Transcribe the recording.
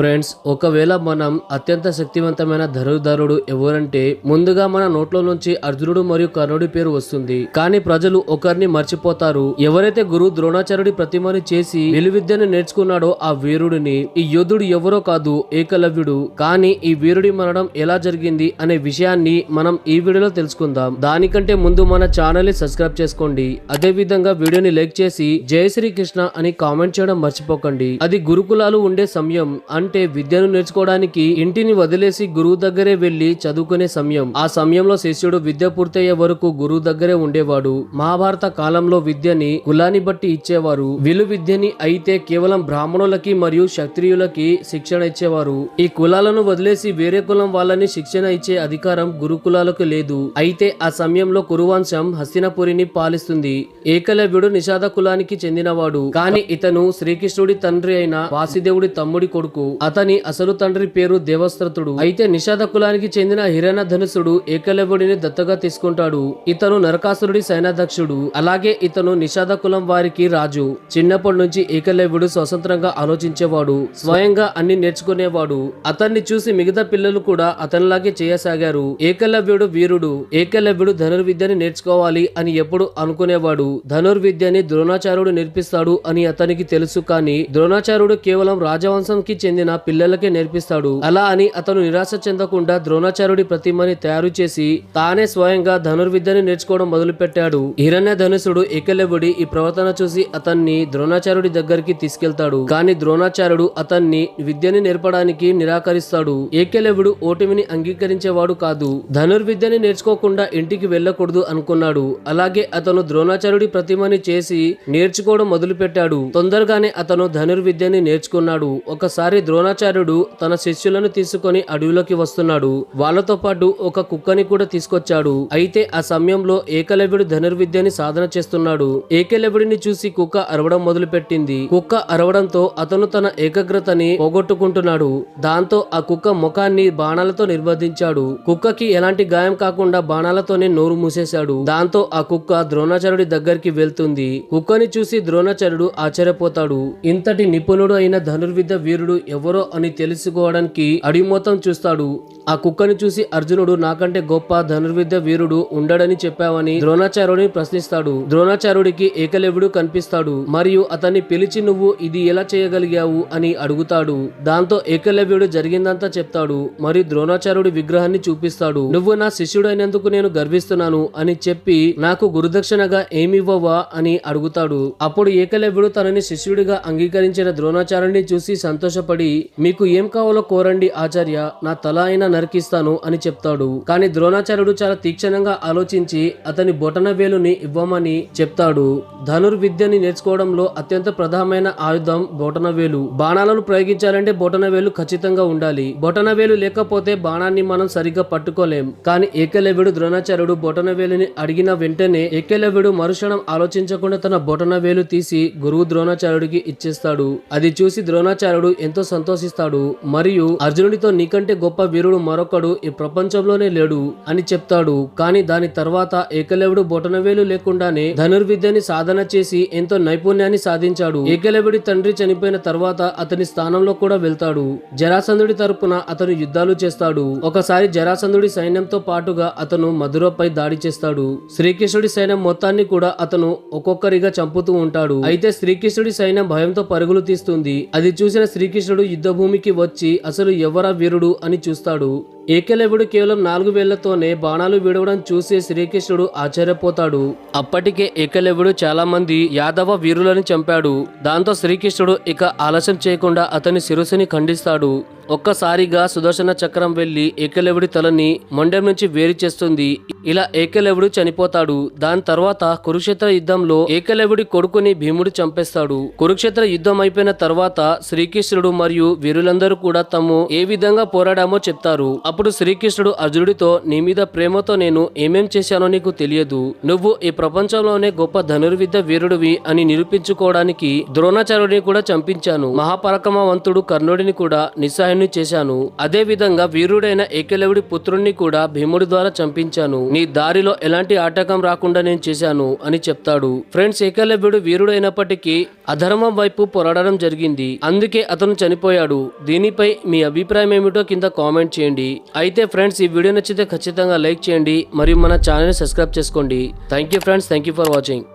Friends ఒకవేళ మనం అత్యంత శక్తివంతమైన ధనుర్ధరుడు ఎవరంటే ముందుగా మన నోట్లో నుంచి అర్జునుడు మరియు కర్ణుడి పేరు వస్తుంది. కానీ ప్రజలు ఒకరిని మర్చిపోతారు. ఎవరైతే గురు ద్రోణాచార్యుడి ప్రతిమని చేసి విలువిద్యను నేర్చుకున్నాడో ఆ వీరుడిని ఈ యోధుడు ఎవరో కాదు ఏకలవ్యుడు. కానీ ఈ వీరుడి మరణం ఎలా జరిగింది అనే విషయాన్ని మనం ఈ వీడియోలో తెలుసుకుందాం. దానికంటే ముందు మన ఛానల్ని సబ్స్క్రైబ్ చేసుకోండి. అదే విధంగా వీడియోని లైక్ చేసి జై శ్రీకృష్ణ అని కామెంట్ చేయడం మర్చిపోకండి. అది గురుకులాలు ఉండే సమయం. అంటే విద్యను నేర్చుకోవడానికి ఇంటిని వదిలేసి గురువు దగ్గరే వెళ్ళి చదువుకునే సమయం. ఆ సమయంలో శిష్యుడు విద్య పూర్తయ్యే వరకు గురువు దగ్గరే ఉండేవాడు. మహాభారత కాలంలో విద్యని కులాన్ని బట్టి ఇచ్చేవారు. విలు విద్యని అయితే కేవలం బ్రాహ్మణులకి మరియు క్షత్రియులకి శిక్షణ ఇచ్చేవారు. ఈ కులాలను వదిలేసి వేరే కులం వాళ్ళని శిక్షణ ఇచ్చే అధికారం గురుకులాలకు లేదు. అయితే ఆ సమయంలో కురువంశం హస్తినపురిని పాలిస్తుంది. ఏకలవ్యుడు నిషాద కులానికి చెందినవాడు. కానీ ఇతను శ్రీకృష్ణుడి తండ్రి అయిన వాసుదేవుడి తమ్ముడి కొడుకు. అతని అసలు తండ్రి పేరు దేవస్రతుడు. అయితే నిషాద కులానికి చెందిన హిరణ్య ధనుసుడు ఏకలవ్యుడిని దత్తగా తీసుకుంటాడు. ఇతను నరకాసురుడి సైనాధ్యక్షుడు అలాగే ఇతను నిషాద కులం వారికి రాజు. చిన్నప్పటి నుంచి ఏకలవ్యుడు స్వతంత్రంగా ఆలోచించేవాడు. స్వయంగా అన్ని నేర్చుకునేవాడు. అతన్ని చూసి మిగతా పిల్లలు కూడా అతనిలాగే చేయసాగారు. ఏకలవ్యుడు వీరుడు. ఏకలవ్యుడు ధనుర్విద్యని నేర్చుకోవాలి అని ఎప్పుడు అనుకునేవాడు. ధనుర్విద్యని ద్రోణాచార్యుడు నేర్పిస్తాడు అని అతనికి తెలుసు కానీ ద్రోణాచార్యుడు కేవలం రాజవంశంకి చెందిన పిల్లలకే నేర్పిస్తాడు. అలా అని అతను నిరాశ చెందకుండా ద్రోణాచార్యుడి ప్రతిమని తయారు చేసి తానే స్వయంగా ధనుర్విద్యని నేర్చుకోవడం మొదలుపెట్టాడు. హిరణ్య ధనుసుడు ఏకలవ్యుడి ఈ ప్రవర్తన చూసి అతన్ని ద్రోణాచార్యుడి దగ్గరికి తీసుకెళ్తాడు. కానీ ద్రోణాచార్యుడు అతన్ని విద్యని నేర్పడానికి నిరాకరిస్తాడు. ఏకలవ్యుడు ఓటమిని అంగీకరించేవాడు కాదు. ధనుర్విద్యని నేర్చుకోకుండా ఇంటికి వెళ్ళకూడదు అనుకున్నాడు. అలాగే అతను ద్రోణాచార్యుడి ప్రతిమని చేసి నేర్చుకోవడం మొదలు పెట్టాడు తొందరగానే అతను ధనుర్విద్యని నేర్చుకున్నాడు. ఒకసారి ద్రోణాచార్యుడు తన శిష్యులను తీసుకొని అడవిలోకి వస్తున్నాడు. వాళ్ళతో పాటు ఒక కుక్కని కూడా తీసుకొచ్చాడు. అయితే ఆ సమయంలో ఏకలవ్యుడు ధనుర్విద్యని సాధన చేస్తున్నాడు. ఏకలవ్యుడిని చూసి కుక్క అరవడం మొదలు పెట్టింది కుక్క అరవడంతో అతను తన ఏకాగ్రతని పోగొట్టుకుంటున్నాడు. దాంతో ఆ కుక్క ముఖాన్ని బాణాలతో నిర్బంధించాడు కుక్కకి ఎలాంటి గాయం కాకుండా బాణాలతోనే నోరు మూసేశాడు. దాంతో ఆ కుక్క ద్రోణాచార్యుడి దగ్గరికి వెళ్తుంది. కుక్కని చూసి ద్రోణాచార్యుడు ఆశ్చర్యపోతాడు. ఇంతటి నిపుణుడు అయిన ధనుర్విద్య వీరుడు ఎవరో అని తెలుసుకోవడానికి అడిగి చూస్తాడు. ఆ కుక్కని చూసి అర్జునుడు నాకంటే గొప్ప ధనుర్విద్య వీరుడు ఉండడని చెప్పావని ద్రోణాచార్యుడిని ప్రశ్నిస్తాడు. ద్రోణాచార్యుడికి ఏకలవ్యుడు కనిపిస్తాడు. మరియు అతన్ని పిలిచి నువ్వు ఇది ఎలా చేయగలిగావు? అని అడుగుతాడు. దాంతో ఏకలవ్యుడు జరిగిందంతా చెప్తాడు. మరియు ద్రోణాచార్యుడి విగ్రహాన్ని చూపిస్తాడు. నువ్వు నా శిష్యుడైనందుకు నేను గర్విస్తున్నాను అని చెప్పి నాకు గురుదక్షిణగా ఏమివ్వవా? అని అడుగుతాడు. అప్పుడు ఏకలవ్యుడు తనని శిష్యుడిగా అంగీకరించిన ద్రోణాచార్యుడిని చూసి సంతోషపడి మీకు ఏం కావాలో కోరండి ఆచార్య నా తల అయినా నరికిస్తాను అని చెప్తాడు. కానీ ద్రోణాచార్యుడు చాలా తీక్షణంగా ఆలోచించి అతని బొటన వేలుని ఇవ్వమని చెప్తాడు. ధనుర్విద్యని నేర్చుకోవడంలో అత్యంత ప్రధానమైన ఆయుధం బొటన వేలు బాణాలను ప్రయోగించాలంటే బొటన వేలు ఖచ్చితంగా ఉండాలి. బొటన వేలు లేకపోతే బాణాన్ని మనం సరిగ్గా పట్టుకోలేం. కానీ ఏకలవ్యుడు ద్రోణాచార్యుడు బొటన వేలుని అడిగిన వెంటనే ఏకలవ్యుడు మరుక్షణం ఆలోచించకుండా తన బొటన వేలు తీసి గురువు ద్రోణాచార్యుడికి ఇచ్చేస్తాడు. అది చూసి ద్రోణాచార్యుడు ఎంతో సంతోషిస్తాడు. మరియు అర్జునుడితో నీకంటే గొప్ప వీరుడు మరొకడు ఈ ప్రపంచంలోనే లేడు అని చెప్తాడు. కానీ దాని తర్వాత ఏకలవ్యుడు బొటనవేలు లేకుండానే ధనుర్విద్యని సాధన చేసి ఎంతో నైపుణ్యాన్ని సాధించాడు. ఏకలవ్యుడి తండ్రి చనిపోయిన తర్వాత అతని స్థానంలో కూడా వెళ్తాడు. జరాసంధుడి తరపున అతను యుద్ధాలు చేస్తాడు. ఒకసారి జరాసంధుడి సైన్యంతో పాటుగా అతను మధురపై దాడి చేస్తాడు. శ్రీకృష్ణుడి సైన్యం మొత్తాన్ని కూడా అతను ఒక్కొక్కరిగా చంపుతూ ఉంటాడు. అయితే శ్రీకృష్ణుడి సైన్యం భయంతో పరుగులు తీస్తుంది. అది చూసిన శ్రీకృష్ణుడు యుద్ధభూమికి వచ్చి అసలు ఎవరా వీరుడు అని చూస్తాడు. ఏకలవ్యుడు కేవలం నాలుగు వేళ్ళతోనే బాణాలు విడవడం చూసి శ్రీకృష్ణుడు ఆశ్చర్యపోతాడు. అప్పటికే ఏకలవ్యుడు చాలా మంది యాదవ వీరులను చంపాడు. దాంతో శ్రీకృష్ణుడు ఇక ఆలస్యం చేయకుండా అతని శిరస్సుని ఖండిస్తాడు. ఒక్కసారిగా సుదర్శన చక్రం వెళ్ళి ఏకలవ్యుడి తలని మొండెం నుంచి వేరు చేస్తుంది. ఇలా ఏకలవ్యుడు చనిపోతాడు. దాని తర్వాత కురుక్షేత్ర యుద్ధంలో ఏకలవ్యుడి కొడుకుని భీముడు చంపేస్తాడు. కురుక్షేత్ర యుద్ధం అయిపోయిన తర్వాత శ్రీకృష్ణుడు మరియు వీరులందరూ కూడా తాము ఏ విధంగా పోరాడామో చెప్తారు. అప్పుడు అప్పుడు శ్రీకృష్ణుడు అర్జునుడితో నీ మీద ప్రేమతో నేను ఏమేం చేశానో నీకు తెలియదు. నువ్వు ఈ ప్రపంచంలోనే గొప్ప ధనుర్విద్య వీరుడివి అని నిరూపించుకోవడానికి ద్రోణాచార్యుడిని కూడా చంపించాను. మహాపరాక్రమవంతుడు కర్ణుడిని కూడా నిస్సహాయుని చేశాను. అదే విధంగా వీరుడైన ఏకలవుడి పుత్రుణ్ణి కూడా భీముడి ద్వారా చంపించాను. నీ దారిలో ఎలాంటి ఆటకం రాకుండా నేను చేశాను అని చెప్తాడు. ఫ్రెండ్స్ ఏకలవ్యుడు వీరుడైనప్పటికీ అధర్మం వైపు పోరాడడం జరిగింది. అందుకే అతను చనిపోయాడు. దీనిపై మీ అభిప్రాయం ఏమిటో కింద కామెంట్ చేయండి. అయితే ఫ్రెండ్స్ ఈ వీడియో నచ్చితే ఖచ్చితంగా లైక్ చేయండి మరియు మన ఛానల్ని సబ్స్క్రైబ్ చేసుకోండి. Thank you friends thank you for watching.